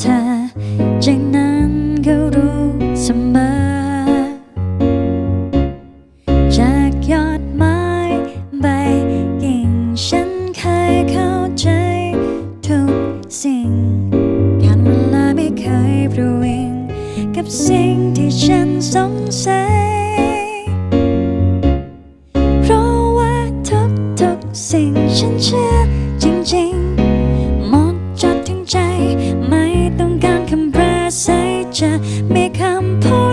เธอจากนั้นก็รู้เสมอ จากยอดไม้ใบกิ่งฉันเคยเข้าใจ ทุกสิ่งการเวลาไม่เคยประวิง กับสิ่งที่ฉันสงสัยสิ่งฉันเชื่อจริงๆ หมดจดถึงใจ จะม่คำพูด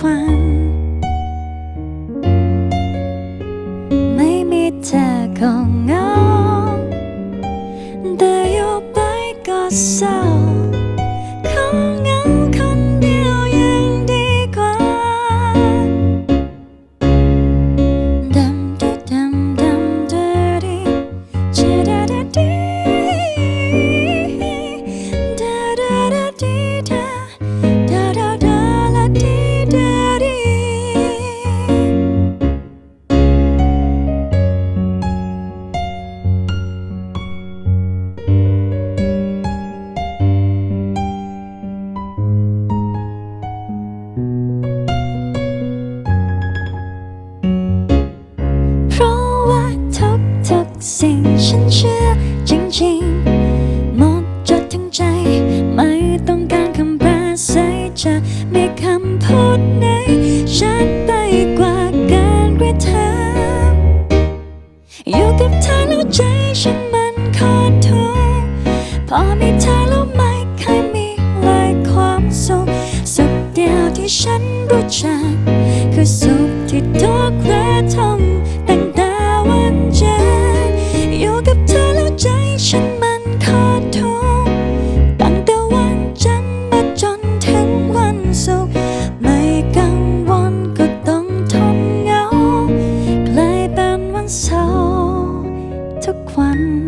宽。 มีเธอแล้วไม่เคยมีเลยความสุขสุขเดียวที่ฉันรู้จักคือสุขที่ทุกข์ระทมตั้งแต่วันจันอยู่กับเธอแล้วใจฉันมันขอทุกข์ตั้งแต่วันจันมาจนถึงวันศุกร์ไม่งวลก็ต้องทนเงากลายเป็นวันเสาร์ทุกวัน